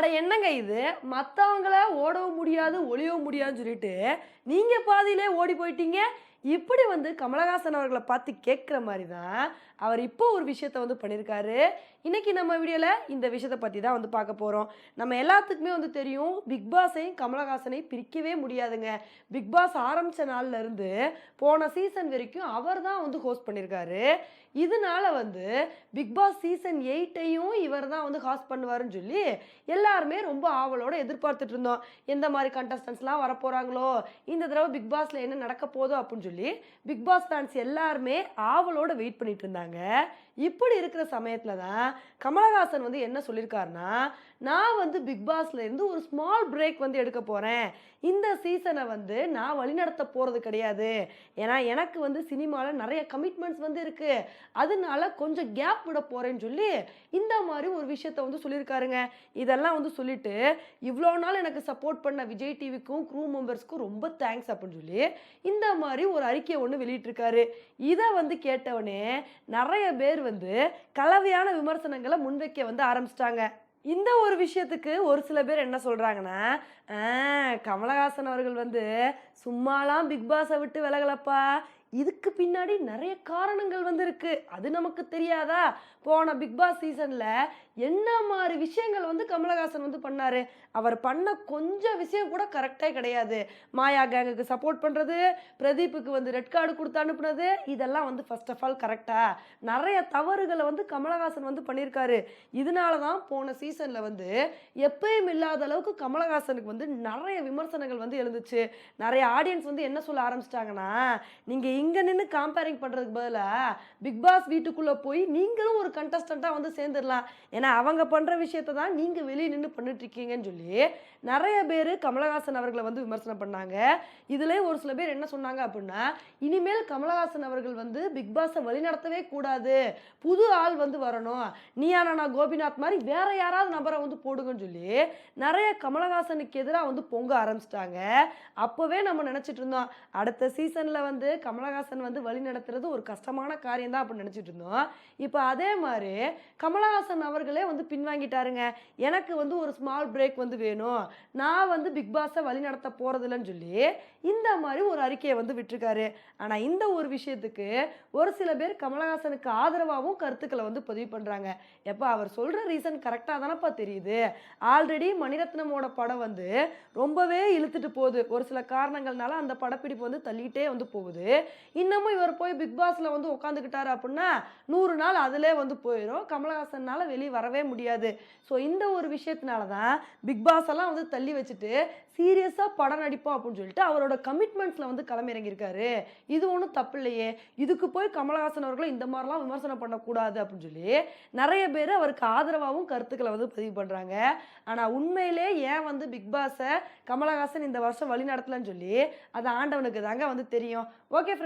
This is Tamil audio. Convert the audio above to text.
அட என்னங்க இது? மற்றவங்கள ஓடவும் முடியாது ஒளியவும் முடியாதுன்னு சொல்லிட்டு நீங்கள் பாதியிலே ஓடி போயிட்டீங்க. இப்படி வந்து கமலஹாசன் அவர்களை பார்த்து கேட்குற மாதிரி தான் அவர் இப்போ ஒரு விஷயத்த வந்து பண்ணியிருக்காரு. இன்றைக்கி நம்ம வீடியோவில் இந்த விஷயத்தை பற்றி தான் வந்து பார்க்க போகிறோம் நம்ம எல்லாத்துக்குமே வந்து தெரியும் பிக் பாஸையும் கமலஹாசனையும் பிரிக்கவே முடியாதுங்க. பிக் பாஸ் ஆரம்பித்த நாள்லேருந்து போன சீசன் வரைக்கும் அவர் தான் வந்து ஹோஸ்ட் பண்ணியிருக்காரு. இதனால வந்து பிக் பாஸ் சீசன் எயிட்டையும் இவர் தான் வந்து ஹாஸ்ட் பண்ணுவாருன்னு சொல்லி எல்லாருமே ரொம்ப ஆவலோடு எதிர்பார்த்துட்டு இருந்தோம். எந்த மாதிரி கண்டஸ்டன்ஸ்லாம் வரப்போகிறாங்களோ இந்த தடவை பிக் பாஸில் என்ன நடக்க போதோ அப்படின்னு சொல்லி பிக் பாஸ் ஃபேன்ஸ் எல்லாருமே ஆவலோட வெயிட் பண்ணிட்டு இருந்தாங்க. இப்படி இருக்கிற சமயத்தில் தான் கமலஹாசன் வந்து என்ன சொல்லியிருக்காருன்னா நான் வந்து பிக் பாஸ்ல இருந்து ஒரு ஸ்மால் பிரேக் வந்து எடுக்க போகிறேன் இந்த சீசனை வந்து நான் வழிநடத்த போகிறது கிடையாது. ஏன்னா எனக்கு வந்து சினிமாவில் நிறைய கமிட்மெண்ட்ஸ் வந்து இருக்குது அதனால கொஞ்சம் கேப் விட போகிறேன்னு சொல்லி இந்த மாதிரி ஒரு விஷயத்த வந்து சொல்லியிருக்காருங்க இதெல்லாம் வந்து சொல்லிட்டு இவ்வளோ நாள் எனக்கு சப்போர்ட் பண்ண விஜய் டிவிக்கும் க்ரூ மெம்பர்ஸ்க்கும் ரொம்ப தேங்க்ஸ் அப்படின்னு சொல்லி இந்த மாதிரி ஒரு அறிக்கையை ஒன்று வெளியிட்டிருக்காரு. இதை வந்து கேட்டவனே நிறைய பேர் வந்து கலவையான விமர்சனங்களை முன்வைக்க வந்து ஆரம்பிச்சிட்டாங்க. இந்த ஒரு விஷயத்துக்கு ஒரு சில பேர் என்ன சொல்கிறாங்கன்னா கமலஹாசன் அவர்கள் வந்து சும்மாலாம் பிக் பாஸை விட்டு விலகலப்பா. இதுக்கு பின்னாடி நிறைய காரணங்கள் வந்திருக்கு. அது நமக்கு தெரியாதா? போன பிக் பாஸ் சீசன்ல என்ன மாதிரி விஷயங்கள் வந்து கமலஹாசன் வந்து பண்ணாரு? அவர் பண்ண கொஞ்சம் விஷயம் கூட கரெக்டே கிடையாது. மாயா கேங்குக்கு சப்போர்ட் பண்றது பிரதீப்புக்கு வந்து ரெட் கார்டு கொடுத்து அனுப்புனது இதெல்லாம் வந்து ஃபர்ஸ்ட் ஆஃப் ஆல் கரெக்டா நிறைய தவறுகளை வந்து கமலஹாசன் வந்து பண்ணியிருக்காரு. இதனால தான் போன சீசன்ல வந்து எப்பயும் இல்லாத அளவுக்கு கமலஹாசனுக்கு வந்து நிறைய விமர்சனங்கள் வந்து எழுந்துச்சு. நிறைய ஆடியன்ஸ் வந்து என்ன சொல்ல ஆரம்பிச்சிட்டாங்கன்னா நீங்க இங்கே நின்று காம்பேரிங் பண்ணுறதுக்கு பதிலாக பிக் பாஸ் வீட்டுக்குள்ளே போய் நீங்களும் ஒரு கண்டஸ்டண்ட்டாக வந்து சேர்ந்துடலாம். ஏன்னா அவங்க பண்ணுற விஷயத்தை தான் நீங்கள் வெளியே நின்று பண்ணிட்டுருக்கீங்கன்னு சொல்லி நிறைய பேர் கமலஹாசன் அவர்களை வந்து விமர்சனம் பண்ணாங்க. இதில் ஒரு சில பேர் என்ன சொன்னாங்க அப்படின்னா இனிமேல் கமலஹாசன் அவர்கள் வந்து பிக் பாஸை வழிநடத்தவே கூடாது. புது ஆள் வந்து வரணும். நீயானா கோபிநாத் மாதிரி வேற யாராவது நபரை வந்து போடுங்கன்னு சொல்லி நிறைய கமலஹாசனுக்கு எதிராக வந்து பொங்க ஆரம்பிச்சிட்டாங்க. அப்போவே நம்ம நினச்சிட்டு இருந்தோம் அடுத்த சீசனில் வந்து கமலஹாசன் கமலஹாசன் வந்து வழி நடத்துறது ஒரு கஷ்டமான காரியம் தான் அப்படின்னு நினச்சிட்டு இருந்தோம். இப்போ அதே மாதிரி கமலஹாசன் அவர்களே வந்து பின்வாங்கிட்டாருங்க. எனக்கு வந்து ஒரு ஸ்மால் பிரேக் வந்து வேணும். நான் வந்து பிக் பாஸை வழி நடத்த போகிறதில்லன்னு சொல்லி இந்த மாதிரி ஒரு அறிக்கையை வந்து விட்டுருக்காரு. ஆனால் இந்த ஒரு விஷயத்துக்கு ஒரு சில பேர் கமலஹாசனுக்கு ஆதரவாகவும் கருத்துக்களை வந்து பதிவு பண்ணுறாங்க எப்போ அவர் சொல்கிற ரீசன் கரெக்டாக தானப்பா தெரியுது. ஆல்ரெடி மணிரத்னமோட படம் வந்து ரொம்பவே இழுத்துட்டு போகுது. ஒரு சில காரணங்கள்னால அந்த படப்பிடிப்பு வந்து தள்ளிக்கிட்டே வந்து போகுது. இன்னமும் இவர் போய் பிக் பாஸ்ல வந்து உட்காந்துக்கிட்டாரு அப்படின்னா நூறு நாள் அதிலே வந்து போயிடும் கமலஹாசன்னால வெளியே வரவே முடியாது. ஸோ இந்த ஒரு விஷயத்தினால தான் பிக் பாஸ் எல்லாம் வந்து தள்ளி வச்சுட்டு சீரியஸாக படம் நடிப்போம் அப்படின்னு சொல்லிட்டு அவரோட கமிட்மெண்ட்ஸில் வந்து களமிறங்கியிருக்காரு. இது ஒன்றும் தப்பு இல்லையே. இதுக்கு போய் கமலஹாசன் அவர்களை இந்த மாதிரிலாம் விமர்சனம் பண்ணக்கூடாது அப்படின்னு சொல்லி நிறைய பேர் அவருக்கு ஆதரவாகவும் கருத்துக்களை வந்து பதிவு பண்ணுறாங்க ஆனால் உண்மையிலே ஏன் வந்து பிக் பாஸை கமலஹாசன் இந்த வருஷம் வழி நடத்தலன்னு சொல்லி அது ஆண்டவனுக்கு தாங்க வந்து தெரியும். ஓகே